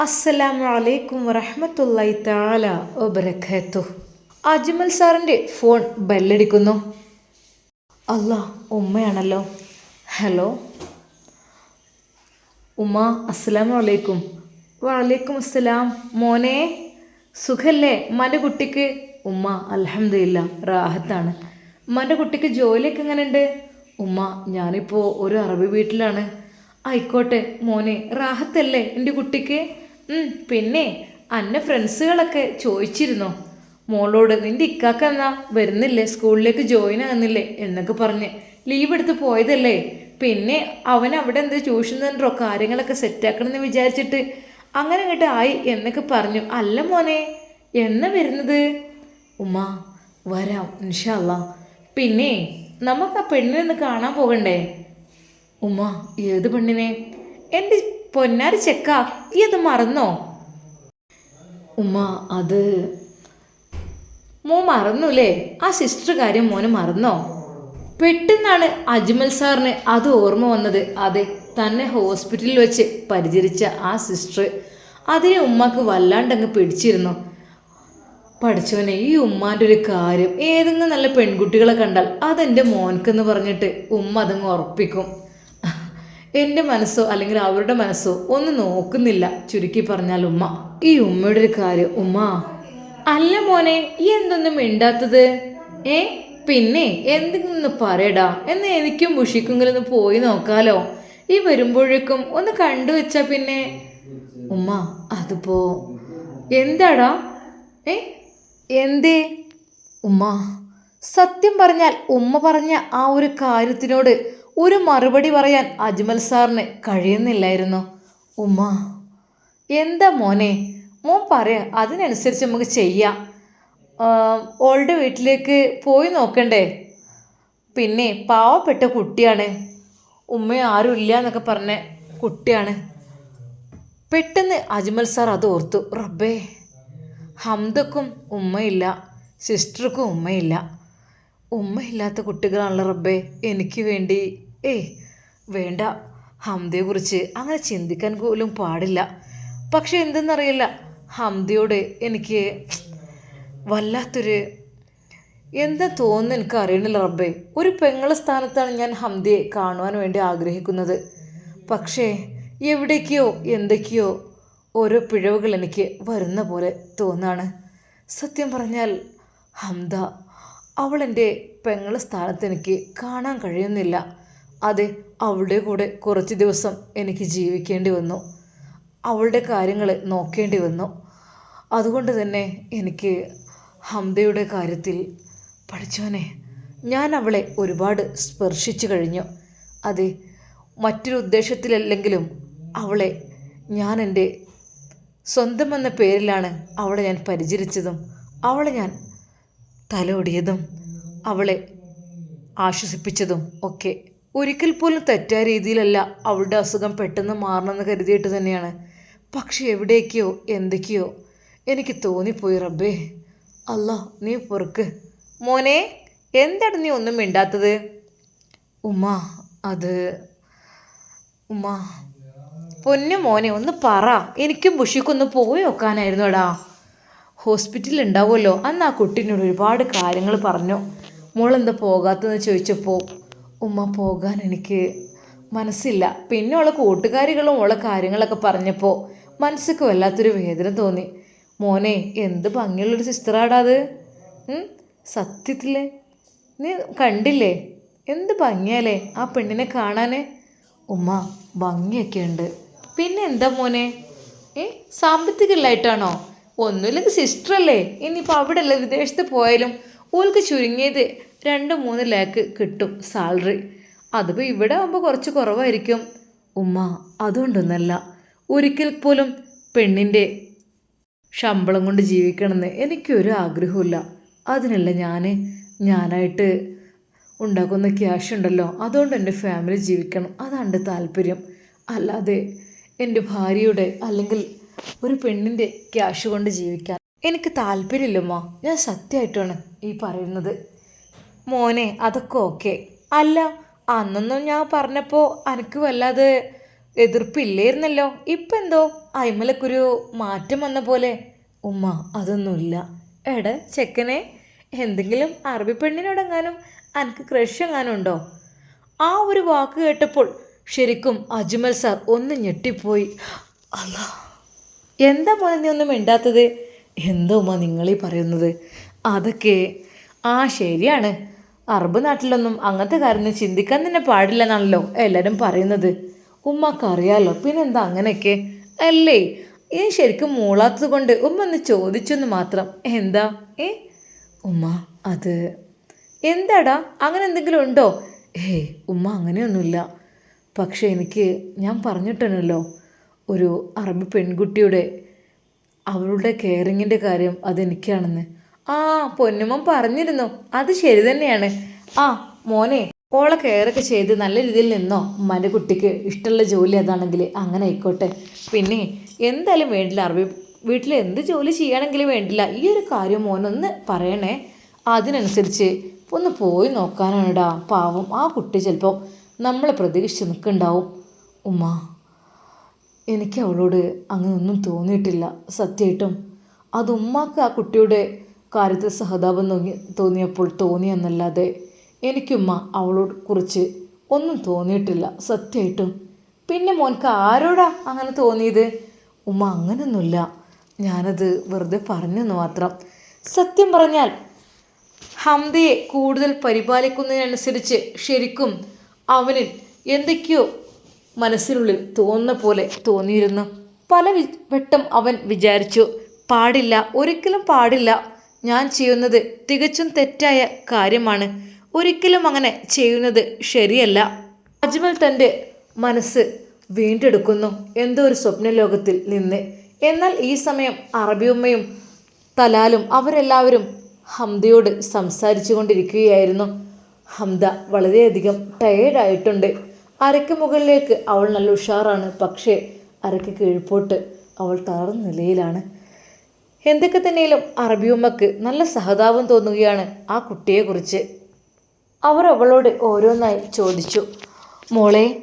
അസ്സലാമു അലൈക്കും വറഹമത്തല്ലായി താല ഒബരഖത്തു അജ്മൽ സാറിന്റെ ഫോൺ ബെല്ലടിക്കുന്നു. അല്ല ഉമ്മയാണല്ലോ. ഹലോ. ഉമ്മ അസ്സലാമു അലൈക്കും. വലൈക്കും അസ്സലാം. മോനെ സുഖല്ലേ? മന്റെ കുട്ടിക്ക് ഉമ്മ അലഹമില്ല റാഹത്താണ്. മന്റെ കുട്ടിക്ക് ജോലിയൊക്കെ എങ്ങനെയുണ്ട്? ഉമ്മ ഞാനിപ്പോൾ ഒരു അറബി വീട്ടിലാണ്. ആയിക്കോട്ടെ മോനെ റാഹത്തല്ലേ എന്റെ കുട്ടിക്ക്? പിന്നെ അന്നെ ഫ്രണ്ട്സുകളൊക്കെ ചോദിച്ചിരുന്നോ. മോളോട് നിന്റെ ഇക്കാക്ക എന്നാ വരുന്നില്ലേ? സ്കൂളിലേക്ക് ജോയിൻ ആകുന്നില്ലേ? എന്നൊക്കെ പറഞ്ഞ്. ലീവ് എടുത്ത് പോയതല്ലേ? പിന്നെ അവൻ അവിടെ എന്ത് ട്യൂഷൻ സെന്ററോ കാര്യങ്ങളൊക്കെ സെറ്റാക്കണം എന്ന് വിചാരിച്ചിട്ട് അങ്ങനെ അങ്ങോട്ട് ആയി എന്നൊക്കെ പറഞ്ഞു. അല്ല മോനെ എന്നാ വരുന്നത്? ഉമ്മ വരാം ഇൻഷല്ല പിന്നെ നമുക്ക് ആ പെണ്ണിനെ ഒന്ന് കാണാൻ പോകണ്ടേ? ഉമ്മ ഏത് പെണ്ണിനെ? എന്റെ പൊന്നാരി ചെക്ക ഈ അത് മറന്നോ? ഉമ്മ അത് മോ മറന്നുല്ലേ ആ സിസ്റ്റർ കാര്യം മോന് മറന്നോ? പെട്ടെന്നാണ് അജ്മൽ സാറിന് അത് ഓർമ്മ വന്നത്. അതെ തന്നെ ഹോസ്പിറ്റലിൽ വെച്ച് പരിചരിച്ച ആ സിസ്റ്റർ അതിനെ ഉമ്മക്ക് വല്ലാണ്ടങ്ങ് പിടിച്ചിരുന്നു. പഠിച്ചവനെ ഈ ഉമ്മാന്റെ ഒരു കാര്യം ഏതെങ്കിലും നല്ല പെൺകുട്ടികളെ കണ്ടാൽ അതെന്റെ മോൻക്കെന്ന് പറഞ്ഞിട്ട് ഉമ്മ അതങ്ങ് ഉറപ്പിക്കും. എന്റെ മനസ്സോ അല്ലെങ്കിൽ അവരുടെ മനസ്സോ ഒന്നും നോക്കുന്നില്ല ചുരുക്കി പറഞ്ഞാൽ ഉമ്മ. ഈ ഉമ്മയുടെ ഒരു കാര്യം ഉമ്മ അല്ല മോനെ ഈ എന്തൊന്നും മിണ്ടാത്തത്? ഏ? പിന്നെ എന്തെങ്കിലും പറയടാ എന്ന് എനിക്കും മുഷിക്കെങ്കിലും ഒന്ന് പോയി നോക്കാലോ. ഈ വരുമ്പോഴേക്കും ഒന്ന് കണ്ടു വെച്ചാ പിന്നെ. ഉമ്മ അതിപ്പോ എന്താടാ? ഏ? എന്തേ? ഉമ്മ സത്യം പറഞ്ഞാൽ ഉമ്മ പറഞ്ഞ ആ ഒരു കാര്യത്തിനോട് ഒരു മറുപടി പറയാൻ അജ്മൽ സാറിന് കഴിയുന്നില്ലായിരുന്നു. ഉമ്മ എന്താ മോനെ? മോൻ പറയാം അതിനനുസരിച്ച് നമുക്ക് ചെയ്യാം. ഓളുടെ വീട്ടിലേക്ക് പോയി നോക്കണ്ടേ? പിന്നെ പാവപ്പെട്ട കുട്ടിയാണ്. ഉമ്മ ആരും ഇല്ല എന്നൊക്കെ പറഞ്ഞ കുട്ടിയാണ്. പെട്ടെന്ന് അജ്മൽ സാർ അത് ഓർത്തു. റബ്ബേ ഹംദക്കും ഉമ്മയില്ല സിസ്റ്റർക്കും ഉമ്മയില്ല. ഉമ്മയില്ലാത്ത കുട്ടികളാണല്ലോ റബ്ബേ. എനിക്ക് വേണ്ടി. ഏയ് വേണ്ട. ഹംദയെക്കുറിച്ച് അങ്ങനെ ചിന്തിക്കാൻ പോലും പാടില്ല. പക്ഷെ എന്തെന്നറിയില്ല. ഹംദയോട് എനിക്ക് വല്ലാത്തൊരു എന്താ തോന്നുന്നു എനിക്ക് അറിയണില്ല റബ്ബേ. ഒരു പെങ്ങളെ സ്ഥാനത്താണ് ഞാൻ ഹംദയെ കാണുവാൻ വേണ്ടി ആഗ്രഹിക്കുന്നത്. പക്ഷേ എവിടേക്കോ എന്തൊക്കെയോ ഓരോ പിഴവുകൾ എനിക്ക് വരുന്ന പോലെ തോന്നാണ്. സത്യം പറഞ്ഞാൽ ഹംദ അവൾ എന്റെ പെങ്ങളെ സ്ഥാനത്ത് എനിക്ക് കാണാൻ കഴിയുന്നില്ല. അതെ അവളുടെ കൂടെ കുറച്ച് ദിവസം എനിക്ക് ജീവിക്കേണ്ടി വന്നു. അവളുടെ കാര്യങ്ങൾ നോക്കേണ്ടി വന്നു. അതുകൊണ്ട് തന്നെ എനിക്ക് ഹംദയുടെ കാര്യത്തിൽ പഠിച്ചോനെ ഞാൻ അവളെ ഒരുപാട് സ്പർശിച്ചു കഴിഞ്ഞു. അതെ മറ്റൊരു ഉദ്ദേശത്തിലല്ലെങ്കിലും അവളെ ഞാൻ എന്റെ സ്വന്തം എന്ന പേരിലാണ് അവളെ ഞാൻ പരിചരിച്ചതും. അവളെ ഞാൻ തലോടിയതും അവളെ ആശ്വസിപ്പിച്ചതും ഒക്കെ. ഒരിക്കൽ പോലും തെറ്റായ രീതിയിലല്ല അവളുടെ അസുഖം പെട്ടെന്ന് മാറണമെന്ന് കരുതിയിട്ട് തന്നെയാണ്. പക്ഷെ എവിടേക്കോ എന്തൊക്കെയോ എനിക്ക് തോന്നിപ്പോയി റബ്ബേ. അല്ല നീ പൊറുക്ക്. മോനെ എന്താണ് നീ ഒന്നും മിണ്ടാത്തത്? ഉമ്മ അത് ഉമ്മ. പൊന്നു മോനെ ഒന്ന് പറ. എനിക്കും ബുഷിക്കൊന്ന് പോയി നോക്കാനായിരുന്നു എടാ ഹോസ്പിറ്റലിൽ ഉണ്ടാവുമല്ലോ അന്ന് ആ കുട്ടീനോട് ഒരുപാട് കാര്യങ്ങൾ പറഞ്ഞു. മോളെന്താ പോകാത്തതെന്ന് ചോദിച്ചപ്പോൾ ഉമ്മ പോകാൻ എനിക്ക് മനസ്സില്ല. പിന്നെ ഉള്ള കൂട്ടുകാരികളും ഉള്ള കാര്യങ്ങളൊക്കെ പറഞ്ഞപ്പോൾ മനസ്സൊക്കെ വല്ലാത്തൊരു വേദന തോന്നി. മോനെ എന്ത് ഭംഗിയുള്ളൊരു സിസ്റ്ററാടാ അത്. ഉം? നീ കണ്ടില്ലേ? എന്ത് ഭംഗിയാലേ ആ പെണ്ണിനെ കാണാനേ. ഉമ്മ ഭംഗിയൊക്കെ ഉണ്ട് പിന്നെ എന്താ മോനെ? ഏ സാമ്പത്തികമില്ലായിട്ടാണോ ഒന്നുമില്ലെങ്കിൽ സിസ്റ്റർ അല്ലേ? ഇനിയിപ്പോൾ അവിടെ അല്ലേ വിദേശത്ത് പോയാലും ഓൾക്ക് ചുരുങ്ങിയത് രണ്ട് മൂന്ന് ലാക്ക് കിട്ടും സാലറി അതിപ്പോൾ ഇവിടെ ആകുമ്പോൾ കുറച്ച് കുറവായിരിക്കും. ഉമ്മ അതുകൊണ്ടൊന്നല്ല. ഒരിക്കൽ പോലും പെണ്ണിന്റെ ശമ്പളം കൊണ്ട് ജീവിക്കണമെന്ന് എനിക്കൊരു ആഗ്രഹമില്ല അതിനല്ല ഞാൻ ഞാനായിട്ട് ഉണ്ടാക്കുന്ന ക്യാഷ് ഉണ്ടല്ലോ അതുകൊണ്ട് എന്റെ ഫാമിലി ജീവിക്കണം. അതാണ് എന്റെ താല്പര്യം. അല്ലാതെ എന്റെ ഭാര്യയുടെ അല്ലെങ്കിൽ ഒരു പെണ്ണിന്റെ ക്യാഷ് കൊണ്ട് ജീവിക്കാൻ. എനിക്ക് താല്പര്യമില്ലമ്മ. ഞാൻ സത്യമായിട്ടാണ് ഈ പറയുന്നത്. മോനെ അതൊക്കെ ഓക്കെ. അല്ല അന്നൊന്നും ഞാൻ പറഞ്ഞപ്പോൾ എനിക്ക് വല്ലാതെ എതിർപ്പില്ലായിരുന്നല്ലോ. ഇപ്പം എന്തോ അയിമലക്കൊരു മാറ്റം വന്ന പോലെ. ഉമ്മ അതൊന്നുമില്ല. എട ചെക്കനെ എന്തെങ്കിലും അറബി പെണ്ണിനോടെങ്ങാനും എനിക്ക് ക്രഷ് എങ്ങാനും ഉണ്ടോ? ആ ഒരു വാക്ക് കേട്ടപ്പോൾ ശരിക്കും അജ്മൽ സാർ ഒന്ന് ഞെട്ടിപ്പോയി. അല്ലാ. എന്താ മോനെ നീ ഒന്നും മിണ്ടാത്തത്? എന്തോ ഉമ്മ നിങ്ങളീ പറയുന്നത്. അതൊക്കെ ആ ശരിയാണ്. അറബ് നാട്ടിലൊന്നും അങ്ങനത്തെ കാര്യമൊന്നും ചിന്തിക്കാൻ തന്നെ പാടില്ല എന്നാണല്ലോ എല്ലാവരും പറയുന്നത്. ഉമ്മക്കറിയാലോ പിന്നെന്താ അങ്ങനെയൊക്കെ? അല്ലേ? ഈ ശരിക്കും മൂളാത്തത് കൊണ്ട് ഉമ്മ ഒന്ന് ചോദിച്ചെന്ന് മാത്രം. എന്താ? ഏ? ഉമ്മ അത് എന്താടാ? അങ്ങനെ എന്തെങ്കിലും ഉണ്ടോ? ഏയ് ഉമ്മ അങ്ങനെയൊന്നുമില്ല. പക്ഷേ എനിക്ക് ഞാൻ പറഞ്ഞിട്ടുണ്ടല്ലോ ഒരു അറബി പെൺകുട്ടിയുടെ അവളുടെ കെയറിങ്ങിന്റെ കാര്യം അതെനിക്കാണെന്ന്. ആ പൊന്നുമോൻ പറഞ്ഞിരുന്നു. അത് ശരി തന്നെയാണ്. ആ മോനെ ഓളെ കെയറൊക്കെ ചെയ്ത് നല്ല രീതിയിൽ നിന്നോ? ഉമ്മാന്റെ കുട്ടിക്ക് ഇഷ്ടമുള്ള ജോലി അതാണെങ്കിൽ അങ്ങനെ ആയിക്കോട്ടെ. പിന്നെ എന്തായാലും വേണ്ടില്ല. അറബി വീട്ടിൽ എന്ത് ജോലി ചെയ്യണമെങ്കിലും വേണ്ടില്ല. ഈ ഒരു കാര്യം മോനൊന്ന് പറയണേ. അതിനനുസരിച്ച് ഒന്ന് പോയി നോക്കാനാണിടാ പാവം ആ കുട്ടി ചിലപ്പം നമ്മളെ പ്രതീക്ഷിച്ച് നിൽക്കുന്നുണ്ടാവും. ഉമ്മ. എനിക്ക് അവളോട് അങ്ങനെയൊന്നും തോന്നിയിട്ടില്ല സത്യമായിട്ടും അത് ഉമ്മാക്ക് ആ കുട്ടിയുടെ കാര്യത്തിൽ സഹതാപം തോന്നി തോന്നിയപ്പോൾ തോന്നിയെന്നല്ലാതെ എനിക്കുമ്മ അവളോട് കുറിച്ച് ഒന്നും തോന്നിയിട്ടില്ല സത്യമായിട്ടും പിന്നെ മോൻക്ക് ആരോടാ അങ്ങനെ തോന്നിയത്? ഉമ്മ അങ്ങനെയൊന്നുമില്ല ഞാനത് വെറുതെ പറഞ്ഞെന്ന് മാത്രം. സത്യം പറഞ്ഞാൽ ഹംദയെ കൂടുതൽ പരിപാലിക്കുന്നതിനനുസരിച്ച് ശരിക്കും അവനിൽ എന്തൊക്കെയോ മനസ്സിനുള്ളിൽ തോന്ന പോലെ തോന്നിയിരുന്നു. പല വട്ടം അവൻ വിചാരിച്ചു പാടില്ല ഒരിക്കലും പാടില്ല. ഞാൻ ചെയ്യുന്നത് തികച്ചും തെറ്റായ കാര്യമാണ്. ഒരിക്കലും അങ്ങനെ ചെയ്യുന്നത് ശരിയല്ല അജ്മൽ തന്റെ മനസ്സ് വീണ്ടെടുക്കുന്നു. എന്തോ ഒരു സ്വപ്നലോകത്തിൽ നിന്ന്. എന്നാൽ ഈ സമയം അറബിയുമ്മയും തലാലും അവരെല്ലാവരും ഹംദയോട് സംസാരിച്ചു കൊണ്ടിരിക്കുകയായിരുന്നു ഹംദ വളരെയധികം ടയേർഡായിട്ടുണ്ട് അരയ്ക്ക് മുകളിലേക്ക്. അവൾ നല്ല ഉഷാറാണ്. പക്ഷേ അരയ്ക്ക് കീഴ്പോട്ട്. അവൾ തളർന്ന നിലയിലാണ്. എന്തൊക്കെ തന്നെയും അറബിയുമ്മക്ക് നല്ല സഹതാപം തോന്നുകയാണ് ആ കുട്ടിയെക്കുറിച്ച്. അവർ അവളോട് ഓരോന്നായി ചോദിച്ചു. മോളെ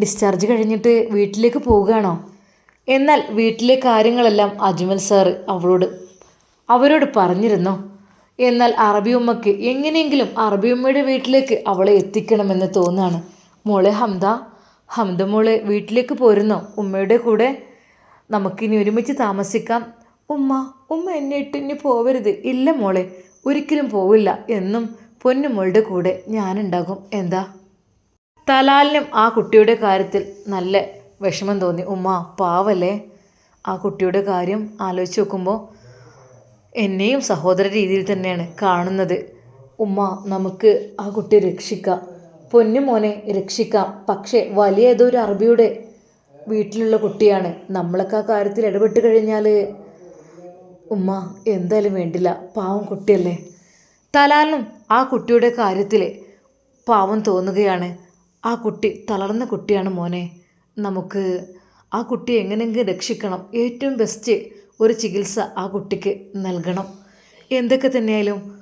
ഡിസ്ചാർജ് കഴിഞ്ഞിട്ട് വീട്ടിലേക്ക് പോവുകയാണോ? എന്നാൽ വീട്ടിലെ കാര്യങ്ങളെല്ലാം അജ്മൽ സാറ് അവളോട് അവരോട് പറഞ്ഞിരുന്നു. എന്നാൽ അറബിയുമ്മക്ക് എങ്ങനെയെങ്കിലും അറബിയുമ്മയുടെ വീട്ടിലേക്ക് അവളെ എത്തിക്കണമെന്ന് തോന്നാണ് മോളെ ഹംദ ഹംദ മോളെ വീട്ടിലേക്ക് പോരുന്നോ? ഉമ്മയുടെ കൂടെ നമുക്കിനി ഒരുമിച്ച് താമസിക്കാം. ഉമ്മ ഉമ്മ എന്നെ ഇട്ട് ഇനി പോവരുത്. ഇല്ല മോളെ ഒരിക്കലും പോവില്ല എന്നും പൊന്നുമോളുടെ കൂടെ ഞാനുണ്ടാകും. എന്താ? തലാലിനും ആ കുട്ടിയുടെ കാര്യത്തിൽ നല്ല വിഷമം തോന്നി. ഉമ്മ പാവല്ലേ? ആ കുട്ടിയുടെ കാര്യം ആലോചിച്ച് നോക്കുമ്പോൾ എന്നെയും സഹോദര രീതിയിൽ തന്നെയാണ് കാണുന്നത്. ഉമ്മ നമുക്ക് ആ കുട്ടിയെ രക്ഷിക്കാം. പൊന്നു മോനെ രക്ഷിക്കാം. പക്ഷേ വലിയ ഏതോ ഒരു അറബിയുടെ വീട്ടിലുള്ള കുട്ടിയാണ്. നമ്മളൊക്കെ ആ കാര്യത്തിൽ ഇടപെട്ട് കഴിഞ്ഞാൽ ഉമ്മ എന്തായാലും വേണ്ടില്ല. പാവം കുട്ടിയല്ലേ. തലാലും ആ കുട്ടിയുടെ കാര്യത്തിൽ പാവം തോന്നുകയാണ്. ആ കുട്ടി തളർന്ന കുട്ടിയാണ് മോനെ. നമുക്ക് ആ കുട്ടി എങ്ങനെയെങ്കിലും രക്ഷിക്കണം. ഏറ്റവും ബെസ്റ്റ് ഒരു ചികിത്സ ആ കുട്ടിക്ക് നൽകണം. എന്തൊക്കെ തന്നെയായാലും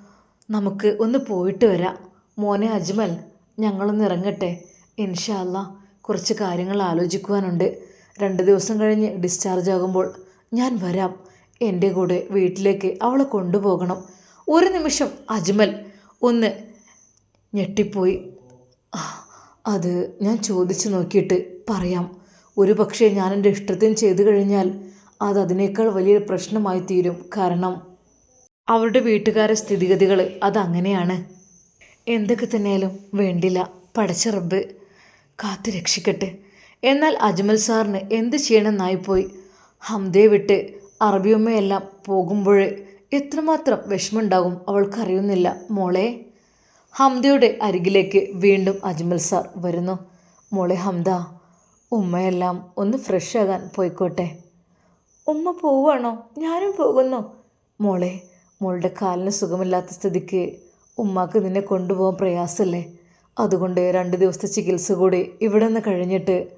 നമുക്ക് ഒന്ന് പോയിട്ട് വരാം. മോനെ അജ്മൽ ഞങ്ങളൊന്ന് ഇറങ്ങട്ടെ. ഇൻഷാല്ല കുറച്ച് കാര്യങ്ങൾ ആലോചിക്കുവാനുണ്ട്. രണ്ട് ദിവസം കഴിഞ്ഞ് ഡിസ്ചാർജ് ആകുമ്പോൾ ഞാൻ വരാം. എന്റെ കൂടെ വീട്ടിലേക്ക് അവളെ കൊണ്ടുപോകണം. ഒരു നിമിഷം അജ്മൽ ഒന്ന് ഞെട്ടിപ്പോയി. അത് ഞാൻ ചോദിച്ചു നോക്കിയിട്ട് പറയാം. ഒരു പക്ഷേ ഞാൻ എന്റെ ഇഷ്ടത്തിന് ചെയ്തു കഴിഞ്ഞാൽ അത് അതിനേക്കാൾ വലിയൊരു പ്രശ്നമായി തീരും. കാരണം അവരുടെ വീട്ടുകാരെ സ്ഥിതിഗതികൾ അതങ്ങനെയാണ് എന്തൊക്കെ തന്നെയാലും വേണ്ടില്ല. പടച്ച റബ്ബ് കാത്തു രക്ഷിക്കട്ടെ. എന്നാൽ അജ്മൽ സാറിന് എന്ത് ചെയ്യണമെന്നായിപ്പോയി. ഹംദയെ വിട്ട് അറബിയമ്മയെല്ലാം പോകുമ്പോൾ എത്രമാത്രം വിഷമമുണ്ടാകും അവൾക്കറിയുന്നില്ല. മോളെ ഹംദയുടെ അരികിലേക്ക് വീണ്ടും അജ്മൽ സാർ വരുന്നു. മോളെ ഹംദ ഉമ്മയെല്ലാം ഒന്ന് ഫ്രഷ് ആകാൻ പോയിക്കോട്ടെ. ഉമ്മ പോവാണോ ഞാനും പോകുന്നു. മോളെ മോളുടെ കാലിന് സുഖമില്ലാത്ത സ്ഥിതിക്ക് ഉമ്മാക്ക് നിന്നെ കൊണ്ടുപോകാൻ പ്രയാസമല്ലേ അതുകൊണ്ട് രണ്ട് ദിവസത്തെ ചികിത്സ കൂടി ഇവിടെ നിന്ന് കഴിഞ്ഞിട്ട്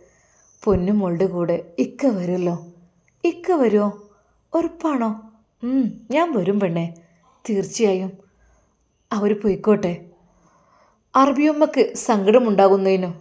പൊന്നും മോളുടെ കൂടെ ഇക്ക വരുമല്ലോ. ഇക്ക വരുമോ ഉറപ്പാണോ? ഞാൻ വരും പെണ്ണേ. തീർച്ചയായും. അവർ പോയിക്കോട്ടെ. അറബിയമ്മക്ക് സങ്കടമുണ്ടാകുന്നതിനോ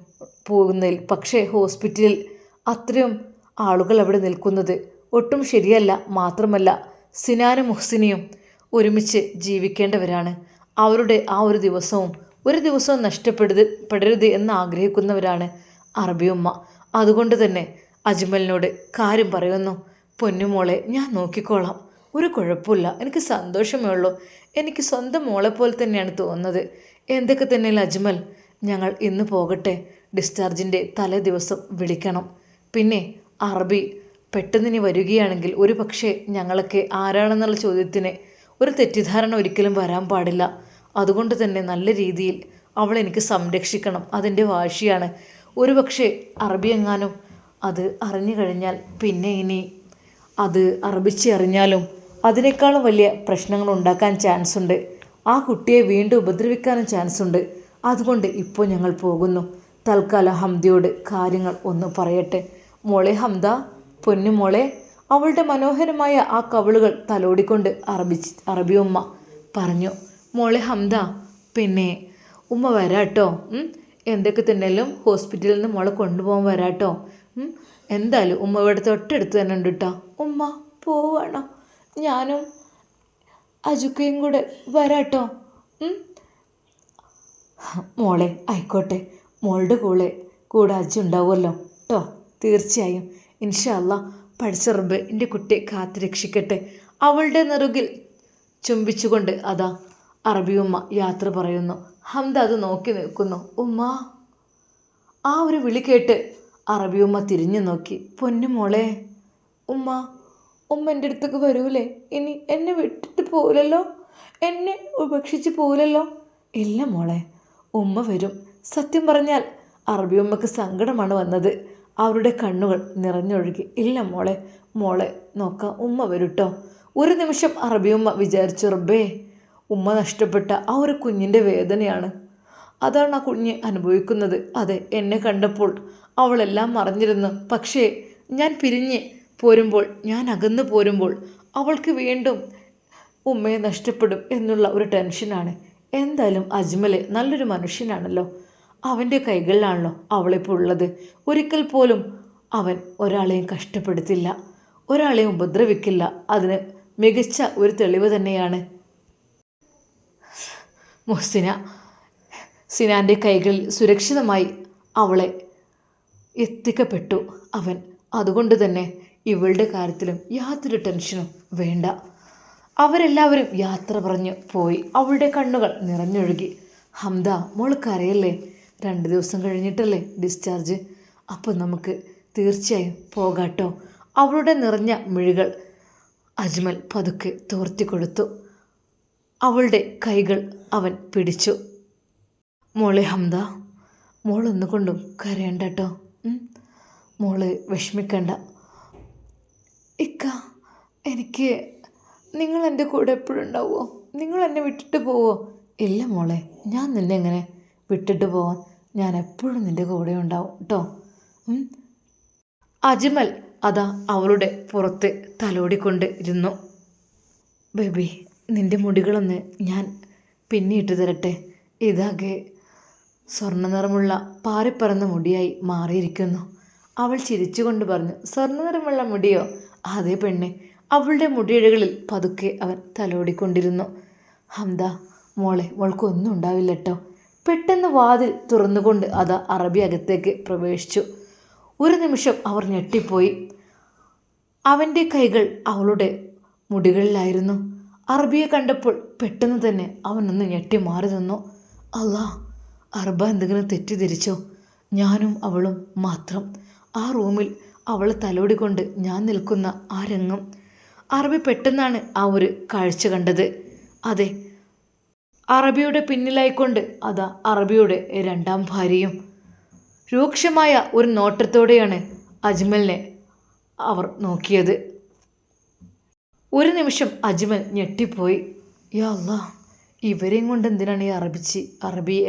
പോകുന്നതിൽ. പക്ഷേ ഹോസ്പിറ്റലിൽ അത്രയും ആളുകൾ അവിടെ നിൽക്കുന്നത് ഒട്ടും ശരിയല്ല. മാത്രമല്ല സിനാനും മുഹ്സിനിയും ഒരുമിച്ച് ജീവിക്കേണ്ടവരാണ്. അവരുടെ ആ ഒരു ദിവസവും ഒരു ദിവസവും നഷ്ടപ്പെടരുത് പെടരുത് എന്ന് ആഗ്രഹിക്കുന്നവരാണ് അറബിയമ്മ അതുകൊണ്ട് തന്നെ അജ്മലിനോട് കാര്യം പറയുന്നു പൊന്നുമോളെ ഞാൻ നോക്കിക്കോളാം. ഒരു കുഴപ്പമില്ല. എനിക്ക് സന്തോഷമേ ഉള്ളൂ. എനിക്ക് സ്വന്തം മോളെ പോലെ തന്നെയാണ് തോന്നുന്നത്. എന്തൊക്കെ തന്നെ അജ്മൽ? ഞങ്ങൾ ഇന്ന് പോകട്ടെ. ഡിസ്ചാർജിന്റെ തലേ ദിവസം വിളിക്കണം. പിന്നെ അറബി പെട്ടെന്ന് ഇനി വരികയാണെങ്കിൽ ഒരു പക്ഷേ ഞങ്ങളൊക്കെ ആരാണെന്നുള്ള ചോദ്യത്തിന് ഒരു തെറ്റിദ്ധാരണ ഒരിക്കലും വരാൻ പാടില്ല. അതുകൊണ്ട് തന്നെ നല്ല രീതിയിൽ അവൾ എനിക്ക് സംരക്ഷിക്കണം. അതിന്റെ വാശിയാണ്. ഒരു പക്ഷേ അറബി എങ്ങാനും അത് അറിഞ്ഞു കഴിഞ്ഞാൽ പിന്നെ ഇനി അത് അറബിച്ച് അറിഞ്ഞാലും അതിനേക്കാളും വലിയ പ്രശ്നങ്ങൾ ഉണ്ടാക്കാൻ ചാൻസ് ഉണ്ട് ആ കുട്ടിയെ വീണ്ടും ഉപദ്രവിക്കാനും ചാൻസ് ഉണ്ട് അതുകൊണ്ട് ഇപ്പോൾ ഞങ്ങൾ പോകുന്നു. തൽക്കാലം ഹംദയോട് കാര്യങ്ങൾ ഒന്ന് പറയട്ടെ. മോളെ ഹംദ പൊന്നു മോളെ. അവളുടെ മനോഹരമായ ആ കവിളുകൾ തലോടിക്കൊണ്ട് അറബി അറബി ഉമ്മ പറഞ്ഞു മോളെ ഹംദ പിന്നെ ഉമ്മ വരാട്ടോ എന്തൊക്കെ തന്നെയാലും ഹോസ്പിറ്റലിൽ നിന്ന് മോളെ കൊണ്ടുപോകാൻ വരാട്ടോ. എന്തായാലും ഉമ്മ ഇവിടെ തൊട്ടടുത്ത് തന്നെ ഉണ്ട് കേട്ടോ ഉമ്മ പോവാണോ. ഞാനും അജുക്കയും കൂടെ വരാട്ടോ മോളെ ആയിക്കോട്ടെ. മോളുടെ കൂടെ കൂടെ അജി ഉണ്ടാവുമല്ലോ കേട്ടോ തീർച്ചയായും. ഇൻഷല്ല പഠിച്ച എന്റെ കുട്ടിയെ കാത്തു രക്ഷിക്കട്ടെ. അവളുടെ നെറുകിൽ ചുംബിച്ചുകൊണ്ട് അതാ അറബി ഉമ്മ യാത്ര പറയുന്നു. ഹംദ അത് നോക്കി നിൽക്കുന്നു. ഉമ്മ. ആ ഒരു വിളി കേട്ട് ഉമ്മ തിരിഞ്ഞു നോക്കി. പൊന്നു മോളെ. ഉമ്മ ഉമ്മ എന്റെ അടുത്തേക്ക് വരൂലേ? ഇനി എന്നെ വിട്ടിട്ട് പോലല്ലോ എന്നെ ഉപേക്ഷിച്ച് പോലല്ലോ ഇല്ല മോളെ. ഉമ്മ വരും. സത്യം പറഞ്ഞാൽ അറബി ഉമ്മക്ക് സങ്കടമാണ് വന്നത്. അവരുടെ കണ്ണുകൾ നിറഞ്ഞൊഴുകി. ഇല്ല മോളെ മോളെ നോക്കാം ഉമ്മ വരൂട്ടോ. ഒരു നിമിഷം അറബി ഉമ്മ വിചാരിച്ചു റബ്ബേ ഉമ്മ നഷ്ടപ്പെട്ട ആ ഒരു കുഞ്ഞിന്റെ വേദനയാണ്. അതാണ് ആ കുഞ്ഞ് അനുഭവിക്കുന്നത്. അതെ എന്നെ കണ്ടപ്പോൾ അവളെല്ലാം മറിഞ്ഞിരുന്നു. പക്ഷേ ഞാൻ പിരിഞ്ഞ് പോരുമ്പോൾ ഞാൻ അകന്നു പോരുമ്പോൾ അവൾക്ക് വീണ്ടും ഉമ്മയെ നഷ്ടപ്പെടും എന്നുള്ള ഒരു ടെൻഷനാണ്. എന്തായാലും അജ്മൽ നല്ലൊരു മനുഷ്യനാണല്ലോ. അവന്റെ കൈകളിലാണല്ലോ അവളിപ്പോൾ ഉള്ളത്. ഒരിക്കൽ പോലും അവൻ ഒരാളെയും കഷ്ടപ്പെടുത്തില്ല. ഒരാളെയും ഉപദ്രവിക്കില്ല. അതിന് മികച്ച ഒരു തെളിവ് തന്നെയാണ്. മുഹ്സിന സിനാന്റെ കൈകളിൽ സുരക്ഷിതമായി അവളെ എത്തിക്കപ്പെട്ടു. അവൻ അതുകൊണ്ട് തന്നെ ഇവളുടെ കാര്യത്തിലും യാതൊരു ടെൻഷനും വേണ്ട. അവരെല്ലാവരും യാത്ര പറഞ്ഞ് പോയി. അവളുടെ കണ്ണുകൾ നിറഞ്ഞൊഴുകി. ഹംദ മോൾക്കറിയല്ലേ രണ്ട് ദിവസം കഴിഞ്ഞിട്ടല്ലേ ഡിസ്ചാർജ് അപ്പോൾ നമുക്ക് തീർച്ചയായും പോകാട്ടോ. അവളുടെ നിറഞ്ഞ മിഴികൾ അജ്മൽ പതുക്കെ തോർത്തി കൊടുത്തു. അവളുടെ കൈകൾ അവൻ പിടിച്ചു. മോളെ ഹംദ മോൾ ഒന്നുകൊണ്ടും കരയണ്ട കേട്ടോ? മോൾ വിഷമിക്കണ്ട. ഇക്ക എനിക്ക് നിങ്ങൾ എന്റെ കൂടെ എപ്പോഴും ഉണ്ടാവുമോ നിങ്ങൾ എന്നെ വിട്ടിട്ട് പോവോ ഇല്ല മോളെ ഞാൻ നിന്നെ എങ്ങനെ വിട്ടിട്ട് പോവാൻ? ഞാൻ എപ്പോഴും നിന്റെ കൂടെ ഉണ്ടാവും കേട്ടോ അജ്മൽ അതാ അവളുടെ പുറത്ത് തലോടിക്കൊണ്ട് ഇരുന്നു ബേബി നിന്റെ മുടികളൊന്ന് ഞാൻ പിന്നിട്ട് തരട്ടെ. ഇതാകെ സ്വർണ നിറമുള്ള പാറിപ്പറന്ന മുടിയായി മാറിയിരിക്കുന്നു. അവൾ ചിരിച്ചുകൊണ്ട് പറഞ്ഞു സ്വർണ നിറമുള്ള മുടിയോ? അതേ പെണ്ണെ. അവളുടെ മുടിയിഴകളിൽ പതുക്കെ അവൻ തലോടിക്കൊണ്ടിരുന്നു. ഹംദ മോളെ മോൾക്കൊന്നും ഉണ്ടാവില്ല കേട്ടോ പെട്ടെന്ന് വാതിൽ തുറന്നുകൊണ്ട് അതാ അറബി അകത്തേക്ക് പ്രവേശിച്ചു. ഒരു നിമിഷം അവർ ഞെട്ടിപ്പോയി. അവന്റെ കൈകൾ അവളുടെ മുടികളിലായിരുന്നു. അറബിയെ കണ്ടപ്പോൾ പെട്ടെന്ന് തന്നെ അവനൊന്ന് ഞെട്ടി മാറി നിന്നു. അല്ലാ അറബ എന്തെങ്കിലും തെറ്റിദ്ധരിച്ചോ? ഞാനും അവളും മാത്രം. ആ റൂമിൽ അവളെ തലോടിക്കൊണ്ട് ഞാൻ നിൽക്കുന്ന ആ രംഗം. അറബി പെട്ടെന്നാണ് ആ ഒരു കാഴ്ച കണ്ടത്. അതെ അറബിയുടെ പിന്നിലായിക്കൊണ്ട് അതാ അറബിയുടെ രണ്ടാം ഭാര്യയും. രൂക്ഷമായ ഒരു നോട്ടത്തോടെയാണ് അജ്മലിനെ അവർ നോക്കിയത്. ഒരു നിമിഷം അജ്മൽ ഞെട്ടിപ്പോയി. യാ അല്ലാ ഇവരെയും കൊണ്ട് എന്തിനാണ് ഈ അറബിച്ചി അറബി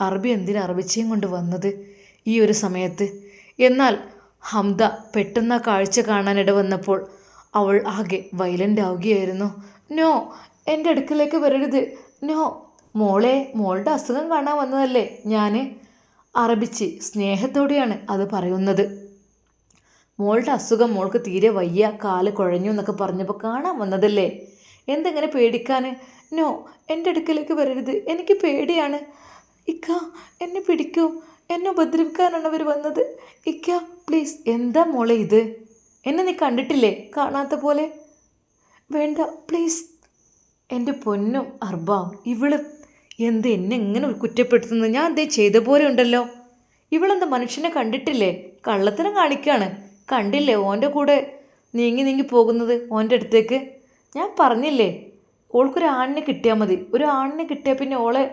അറബി എന്തിനു അറബിച്ചയും കൊണ്ട് വന്നത് ഈ ഒരു സമയത്ത് എന്നാൽ ഹംദ പെട്ടെന്ന് ആ കാഴ്ച കാണാനിട വന്നപ്പോൾ അവൾ ആകെ വയലന്റ് ആവുകയായിരുന്നു. നോ എന്റെ അടുക്കലേക്ക് വരരുത്. നോ മോളെ മോളുടെ അസുഖം കാണാൻ വന്നതല്ലേ ഞാൻ അറബിച്ച് സ്നേഹത്തോടെയാണ് അത് പറയുന്നത്. മോളുടെ അസുഖം മോൾക്ക് തീരെ വയ്യ കാൽ കുഴഞ്ഞു എന്നൊക്കെ പറഞ്ഞപ്പോൾ കാണാൻ വന്നതല്ലേ? എന്തെങ്ങനെ പേടിക്കാൻ നോ എന്റെ അടുക്കലേക്ക് വരരുത്. എനിക്ക് പേടിയാണ്. ഇക്ക എന്നെ പിടിക്കൂ. എന്നെ ഉപദ്രവിക്കാനാണ് അവർ വന്നത്. ഇക്ക പ്ലീസ് എന്താ മോളെ ഇത്? എന്നെ നീ കണ്ടിട്ടില്ലേ? കാണാത്ത പോലെ? വേണ്ട പ്ലീസ്. എന്റെ പൊന്നും അർബാം ഇവൾ എന്ത് എന്നെ ഇങ്ങനെ കുറ്റപ്പെടുത്തുന്നത് ഞാൻ എന്തേ ചെയ്ത പോലെ ഉണ്ടല്ലോ? ഇവളെന്താ മനുഷ്യനെ കണ്ടിട്ടില്ലേ? കള്ളത്തരം കാണിക്കുകയാണ് കണ്ടില്ലേ ഓന്റെ കൂടെ നീങ്ങി നീങ്ങി പോകുന്നത് ഓന്റെ അടുത്തേക്ക്? ഞാൻ പറഞ്ഞില്ലേ ഓൾക്കൊരു ആണിനെ കിട്ടിയാൽ മതി. ഒരു ആണിനെ കിട്ടിയാൽ പിന്നെ ഓളെ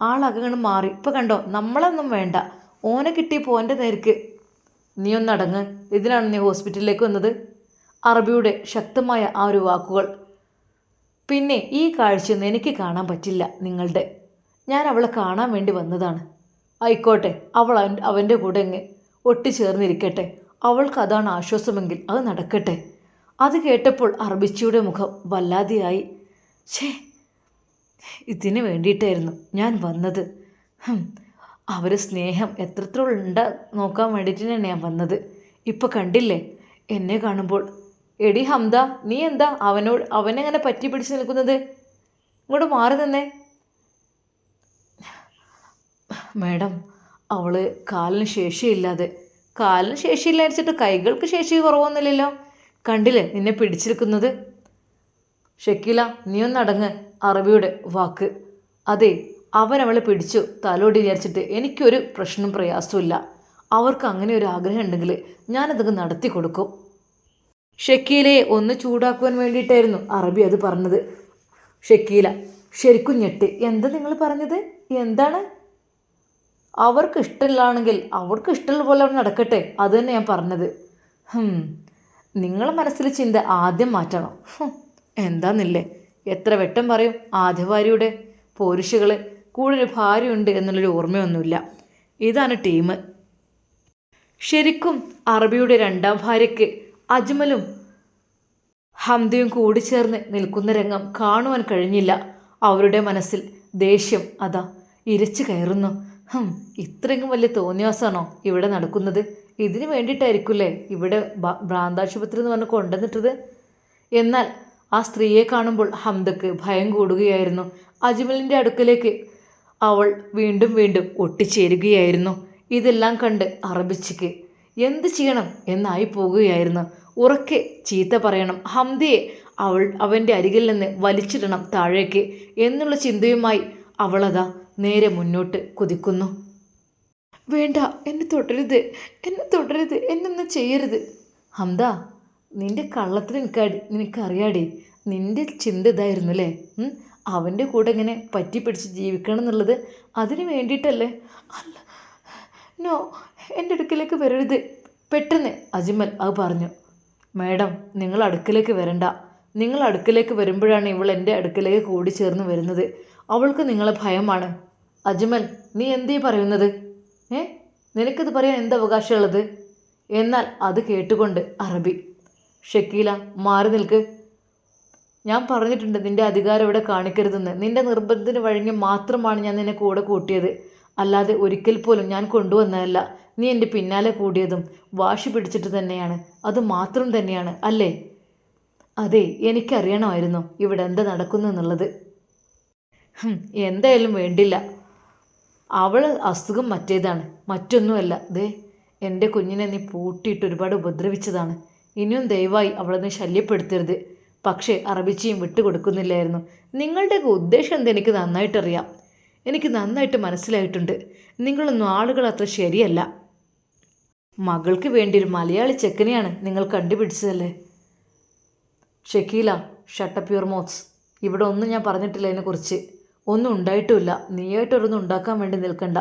ആളകങ്ങൾ മാറി. ഇപ്പം കണ്ടോ നമ്മളൊന്നും വേണ്ട. ഓനെ കിട്ടിയപ്പോൾ ഓന്റെ നേർക്ക്. നീ ഒന്നടങ്ങ് ഇതിനാണ് നീ ഹോസ്പിറ്റലിലേക്ക് വന്നത്. അറബിയുടെ ശക്തമായ ആ ഒരു വാക്കുകൾ. പിന്നെ ഈ കാഴ്ചയൊന്നും എനിക്ക് കാണാൻ പറ്റില്ല നിങ്ങളുടെ. ഞാൻ അവളെ കാണാൻ വേണ്ടി വന്നതാണ്. ആയിക്കോട്ടെ അവൾ അവൻ അവന്റെ കൂടെ അങ്ങ് ഒട്ടിച്ചേർന്നിരിക്കട്ടെ. അവൾക്ക് അതാണ് ആശ്വാസമെങ്കിൽ അത് നടക്കട്ടെ. അത് കേട്ടപ്പോൾ അർബിച്ചിയുടെ മുഖം വല്ലാതെയായി. ഛേ ഇതിന് വേണ്ടിയിട്ടായിരുന്നു ഞാൻ വന്നത്. അവരെ സ്നേഹം എത്രത്തോളം ഉണ്ടാ നോക്കാൻ വേണ്ടിയിട്ട് ഞാൻ വന്നത്. ഇപ്പോൾ കണ്ടില്ലേ എന്നെ കാണുമ്പോൾ എടി ഹംദ നീ എന്താ അവനോട് അവനെങ്ങനെ പറ്റി പിടിച്ച് നിൽക്കുന്നത്? ഇങ്ങോട്ട് മാറി നിന്നേ. മാഡം അവൾ കാലിന് ശേഷിയില്ലാതെ കാലിന് ശേഷിയില്ലാതിച്ചിട്ട് കൈകൾക്ക് ശേഷി കുറവൊന്നുമില്ലല്ലോ. കണ്ടില്ലേ നിന്നെ പിടിച്ചിരിക്കുന്നത്? ഷക്കീല നീ ഒന്നടങ്ങ് അറബിയുടെ വാക്ക്. അതെ അവൻ അവളെ പിടിച്ചു തലോടി വിചാരിച്ചിട്ട് എനിക്കൊരു പ്രശ്നം പ്രയാസമില്ല അവർക്ക് അങ്ങനെ ഒരു ആഗ്രഹം ഉണ്ടെങ്കിൽ ഞാനതൊക്കെ നടത്തി കൊടുക്കും ഷക്കീലയെ ഒന്ന് ചൂടാക്കുവാൻ വേണ്ടിയിട്ടായിരുന്നു അറബി അത് പറഞ്ഞത്. ഷക്കീല ശരിക്കും ഞെട്ടി. എന്താ നിങ്ങൾ പറഞ്ഞത്? എന്താണ്? അവർക്ക് ഇഷ്ടമില്ലാണെങ്കിൽ അവർക്ക് ഇഷ്ടമുള്ള പോലെ അവിടെ നടക്കട്ടെ. അത് തന്നെ ഞാൻ പറഞ്ഞത്. നിങ്ങളെ മനസ്സിൽ ചിന്ത ആദ്യം മാറ്റണം. എന്താന്നില്ലേ? എത്ര വെട്ടം പറയും ആദ്യ ഭാര്യയുടെ പോരുഷകൾ കൂടെ ഒരു ഭാര്യയുണ്ട് എന്നുള്ളൊരു ഓർമ്മയൊന്നുമില്ല. ഇതാണ് ടീം ശരിക്കും അറബിയുടെ രണ്ടാം ഭാര്യയ്ക്ക് അജ്മലും ഹംദയും കൂടിച്ചേർന്ന് നിൽക്കുന്ന രംഗം കാണുവാൻ കഴിഞ്ഞില്ല. അവരുടെ മനസ്സിൽ ദേഷ്യം അതാ ഇരച്ചു കയറുന്നു. ഹം ഇത്രയും വലിയ തോന്നിയാസാണോ ഇവിടെ നടക്കുന്നത്? ഇതിന് വേണ്ടിയിട്ടായിരിക്കില്ലേ ഇവിടെ ഭ്രാന്താശുപത്രി എന്ന് പറഞ്ഞ് കൊണ്ടുവന്നിട്ടത്? എന്നാൽ ആ സ്ത്രീയെ കാണുമ്പോൾ ഹംദക്ക് ഭയം കൂടുകയായിരുന്നു. അജ്മലിന്റെ അടുക്കലേക്ക് അവൾ വീണ്ടും വീണ്ടും ഒട്ടിച്ചേരുകയായിരുന്നു. ഇതെല്ലാം കണ്ട് അറബിച്ചിക്ക് എന്ത് ചെയ്യണം എന്നായി പോകുകയായിരുന്നു. ഉറക്കെ ചീത്ത പറയണം. ഹംദിയെ അവൾ അവന്റെ അരികിൽ നിന്ന് വലിച്ചിടണം താഴേക്ക് എന്നുള്ള ചിന്തയുമായി അവളതാ നേരെ മുന്നോട്ട് കുതിക്കുന്നു. വേണ്ട എന്നെ തുടരുത് എന്നെ തുടരുത് എന്നൊന്നും ചെയ്യരുത്. ഹംദ നിന്റെ കള്ളത്തിന് എനിക്ക് നിനക്കറിയാടി നിന്റെ ചിന്ത ഇതായിരുന്നു അല്ലേ? അവന്റെ കൂടെ ഇങ്ങനെ പറ്റിപ്പിടിച്ച് ജീവിക്കണം എന്നുള്ളത് അതിന് വേണ്ടിയിട്ടല്ലേ? അല്ല നോ എന്റെ അടുക്കലേക്ക് വരരുത്. പെട്ടെന്ന് അജ്മൽ അത് പറഞ്ഞു. മാഡം നിങ്ങൾ അടുക്കലേക്ക് വരണ്ട. നിങ്ങൾ അടുക്കലേക്ക് വരുമ്പോഴാണ് ഇവൾ എന്റെ അടുക്കലേക്ക് കൂടി ചേർന്ന് വരുന്നത്. അവൾക്ക് നിങ്ങളെ ഭയമാണ്. അജ്മൽ നീ എന്തേ പറയുന്നത്? ഏ? നിനക്കത് പറയാൻ എന്ത് അവകാശമുള്ളത്? എന്നാൽ അത് കേട്ടുകൊണ്ട് അറബി ഷക്കീല മാറി നിൽക്ക്. ഞാൻ പറഞ്ഞിട്ടുണ്ട് നിന്റെ അധികാരം ഇവിടെ കാണിക്കരുതെന്ന്. നിന്റെ നിർബന്ധത്തിന് വഴങ്ങി മാത്രമാണ് ഞാൻ നിന്നെ കൂടെ കൂട്ടിയത്. അല്ലാതെ ഒരിക്കൽ പോലും ഞാൻ കൊണ്ടുവന്നതല്ല. നീ എന്റെ പിന്നാലെ കൂടിയതും വാശി പിടിച്ചിട്ട് തന്നെയാണ്. അത് മാത്രം തന്നെയാണ് അല്ലേ? അതെ എനിക്കറിയണമായിരുന്നു ഇവിടെ എന്താ നടക്കുന്നു എന്നുള്ളത്. എന്തായാലും വേണ്ടില്ല. അവൾ അസുഖം മറ്റേതാണ് മറ്റൊന്നുമല്ല. ദേ എന്റെ കുഞ്ഞിനെ നീ പൂട്ടിയിട്ട് ഒരുപാട് ഉപദ്രവിച്ചതാണ്. ഇനിയും ദയവായി അവളെ നീ ശല്യപ്പെടുത്തരുത്. പക്ഷേ അറബിച്ചിയും വിട്ടുകൊടുക്കുന്നില്ലായിരുന്നു. നിങ്ങളുടെയൊക്കെ ഉദ്ദേശം എന്തെനിക്ക് നന്നായിട്ടറിയാം. എനിക്ക് നന്നായിട്ട് മനസ്സിലായിട്ടുണ്ട്. നിങ്ങളൊന്നും ആളുകൾ അത്ര ശരിയല്ല. മകൾക്ക് വേണ്ടി ഒരു മലയാളി ചെക്കനെയാണ് നിങ്ങൾ കണ്ടുപിടിച്ചതല്ലേ? Shakeela shut up your mouths ഇവിടെ ഒന്നും ഞാൻ പറഞ്ഞിട്ടില്ല അതിനെക്കുറിച്ച്. ഒന്നും ഉണ്ടായിട്ടുമില്ല നീയായിട്ടൊരൊന്നും ഉണ്ടാക്കാൻ വേണ്ടി നിൽക്കണ്ട.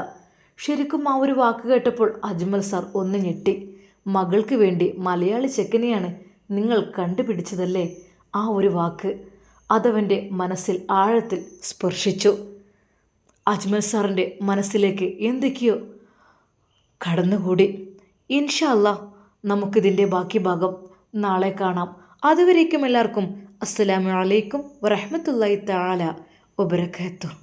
ശരിക്കും ആ ഒരു വാക്ക് കേട്ടപ്പോൾ അജ്മൽ സാർ ഒന്ന് ഞെട്ടി. മകൾക്ക് വേണ്ടി മലയാളി ചെക്കനെയാണ് നിങ്ങൾ കണ്ടുപിടിച്ചതല്ലേ? ആ ഒരു വാക്ക്. അതവന്റെ മനസ്സിൽ ആഴത്തിൽ സ്പർശിച്ചു. അജ്മൽ സാറിന്റെ മനസ്സിലേക്ക് എന്തൊക്കെയോ കടന്നുകൂടി. ഇൻഷല്ല നമുക്കിതിന്റെ ബാക്കി ഭാഗം നാളെ കാണാം. അതുവരേക്കും എല്ലാവർക്കും അസ്സലാമു അലൈക്കും വറഹ്മത്തുള്ളാഹി തആല വബറകാതുഹു.